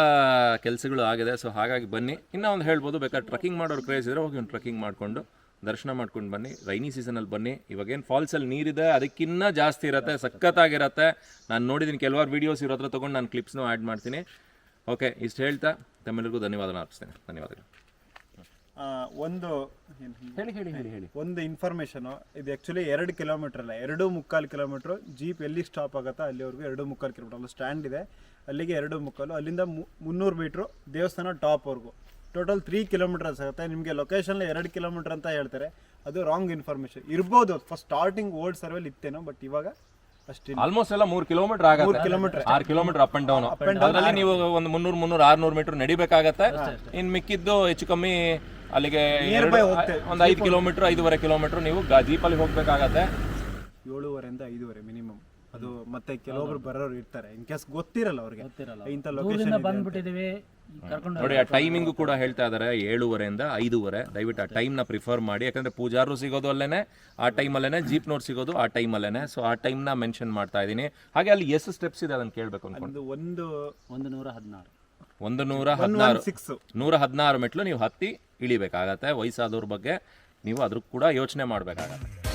ಕೆಲಸಗಳು ಆಗಿದೆ ಸೊ ಹಾಗಾಗಿ ಬನ್ನಿ. ಇನ್ನ ಒಂದು ಹೇಳ್ಬೋದು ಬೇಕಾದ್ರೆ ಟ್ರಕ್ಕಿಂಗ್ ಮಾಡೋರು ಕ್ರೇಜ್ ಇದ್ರೆ ಹೋಗಿ ಒಂದು ಟ್ರಕ್ಕಿಂಗ್ ಮಾಡ್ಕೊಂಡು ದರ್ಶನ ಮಾಡ್ಕೊಂಡು ಬನ್ನಿ. ರೈನಿ ಸೀಸನಲ್ಲಿ ಬನ್ನಿ. ಇವಾಗೇನು ಫಾಲ್ಸಲ್ಲಿ ನೀರಿದೆ ಅದಕ್ಕಿನ್ನ ಜಾಸ್ತಿ ಇರುತ್ತೆ ಸಖತ್ತಾಗಿರತ್ತೆ. ನಾನು ನೋಡಿದ್ದೀನಿ ಕೆಲವಾರು ವೀಡಿಯೋಸ್ ಇರೋ ಹತ್ರ ತೊಗೊಂಡು ನಾನು ಕ್ಲಿಪ್ಸ್ನೂ ಆ್ಯಡ್ ಮಾಡ್ತೀನಿ. ಓಕೆ ಇಷ್ಟು ಹೇಳ್ತಾ ತಮ್ಮೆಲ್ಲರಿಗೂ ಧನ್ಯವಾದ ಅರ್ಪಿಸ್ತೇನೆ. ಧನ್ಯವಾದಗಳು. ಆ, ಒಂದು ಹೇಳಿ ಹೇಳಿ ಹೇಳಿ ಹೇಳಿ. ಒಂದು ಇನ್ಫಾರ್ಮೇಷನು ಇದು ಆ್ಯಕ್ಚುಲಿ ಎರಡು ಕಿಲೋಮೀಟರ್ ಅಲ್ಲ ಎರಡು ಮುಕ್ಕಾಲು ಕಿಲೋಮೀಟ್ರ್ ಜೀಪ್ ಎಲ್ಲಿ ಸ್ಟಾಪ್ ಆಗುತ್ತೋ ಅಲ್ಲಿವರೆಗೂ ಎರಡು ಮುಕ್ಕಾಲು ಕಿಲೋಮೀಟರ್ ಅಲ್ಲಿ ಸ್ಟ್ಯಾಂಡ್ ಇದೆ. ಅಲ್ಲಿಗೆ ಎರಡು ಮುಕ್ಕಾಲು ಅಲ್ಲಿಂದ ಮು- ಮುನ್ನೂರು ಮೀಟ್ರು ದೇವಸ್ಥಾನ ಟಾಪ್ವರೆಗೂ ಟೋಟಲ್ ತ್ರೀ ಕಿಲೋಮೀಟರ್ಸ್ ಆಗುತ್ತೆ. ನಿಮಗೆ ಲೊಕೇಶನ್ ಎರಡು ಕಿಲೋಮೀಟರ್ ಅಂತ ಹೇಳ್ತಾರೆ. ಅದು ರಾಂಗ್ ಇನ್ಫಾರ್ಮೇಶನ್ ಇರ್ಬೋದು ಫಸ್ಟ್ ಸ್ಟಾರ್ಟಿಂಗ್ ಓಲ್ಡ್ ಸರ್ವೆಲ್ ಇತ್ತೇನೋ ಬಟ್ ಇವಾಗ ಅಷ್ಟೇ ಆಲ್ಮೋಸ್ಟ್ ಎಲ್ಲ ಮೂರು ಕಿಲೋಮೀಟರ್ ಆಗುತ್ತೆ. ಕಿಲೋಮೀಟರ್ ಆರು ಕಿಲೋಮೀಟರ್ ಅಪ್ ಅಂಡ್ ಡೌನ್ ಅದರಲ್ಲಿ ನೀವು ಒಂದು ಮುನ್ನೂರು ಮುನ್ನೂರು ಆರ್ನೂರು ಮೀಟರ್ ನಡಿಬೇಕಾಗತ್ತೆ. ಇನ್ ಮಿಕ್ಕಿದ್ದು ಹೆಚ್ಚು ಕಮ್ಮಿ ಅಲ್ಲಿಗೆ ಎರಡು- by ಹೋಗ್ತೇವೆ. ಒಂದು ಐದು ಕಿಲೋಮೀಟರ್ ಐದೂವರೆ ಕಿಲೋಮೀಟರ್ ನೀವು ಜೀಪಲ್ಲಿ ಹೋಗ್ಬೇಕಾಗತ್ತೆ. ಏಳುವರೆಯಿಂದ ಐದುವರೆ ಮಿನಿಮಮ್ ಅದು ಮತ್ತೆ ಕೆಲವೊಬ್ರು ಬರೋರು ಇರ್ತಾರೆ. ಇನ್ ಕೇಸ್ ಗೊತ್ತಿರಲ್ಲ ಅವ್ರಿಗೆ. ಗೊತ್ತಿರಲ್ಲ. ಇಂಥ ಲೊಕೇಶನ್ ಬಂದ್ಬಿಟ್ಟಿದೀವಿ ನೋಡಿ ಆ ಟೈಮಿಂಗ್ ಕೂಡ ಹೇಳ್ತಾ ಇದಾರೆ ಏಳುವರೆಯಿಂದ ಐದುವರೆ. ದಯವಿಟ್ಟು ಆ ಟೈಮ್ನ ಪ್ರಿಫರ್ ಮಾಡಿ. ಯಾಕಂದ್ರೆ ಪೂಜಾರು ಸಿಗೋದು ಅಲ್ಲೇನೆ ಆ ಟೈಮಲ್ಲೇನೆ ಜೀಪ್ ನೋಡ್ ಸಿಗೋದು ಆ ಟೈಮ್ ಅಲ್ಲೇನೆ. ಸೊ ಆ ಟೈಮ್ನ ಮೆನ್ಷನ್ ಮಾಡ್ತಾ ಇದ್ದೀನಿ. ಹಾಗೆ ಅಲ್ಲಿ ಎಷ್ಟು ಸ್ಟೆಪ್ಸ್ ಇದೆ ಅದನ್ನ ಕೇಳಬೇಕು ಅನ್ಕೊಂಡು ಒಂದು ಒಂದು ಒಂದು ನೂರ ಹದಿನಾರು. ಒಂದು ನೂರ ಹದಿನಾರು. ಸಿಕ್ಸ್ ನೂರ ಹದಿನಾರು ಮೆಟ್ಲು ನೀವು ಹತ್ತಿ ಇಳಿಬೇಕಾಗತ್ತೆ. ವಯಸ್ಸಾದವ್ರ ಬಗ್ಗೆ ನೀವು ಅದ್ರ ಕೂಡ ಯೋಚನೆ ಮಾಡಬೇಕಾಗತ್ತೆ.